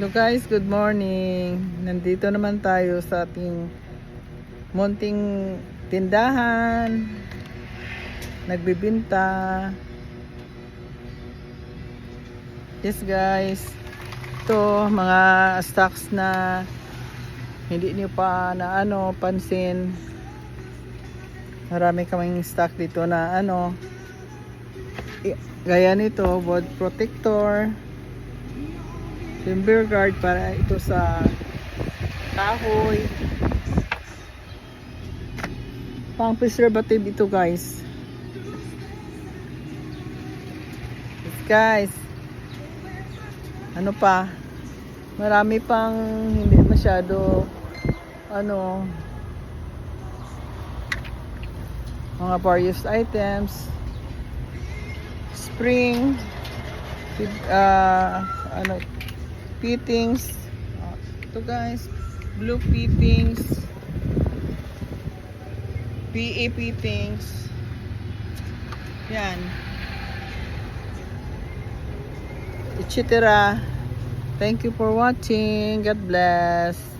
Hello guys, good morning. Nandito naman tayo sa ating munting tindahan. Nagbibinta. Yes guys. Ito, mga stocks na hindi niyo pa na ano, pansin. Marami kaming stock dito na ano, gaya nito, board protector, timber guard para ito sa kahoy. Pang preservative ito guys. Guys ano pa? Marami pang hindi masyado ano mga various items. Spring uh, ano fittings uh, ito guys. Blue fittings PA fittings yan. Etc thank you for watching. God bless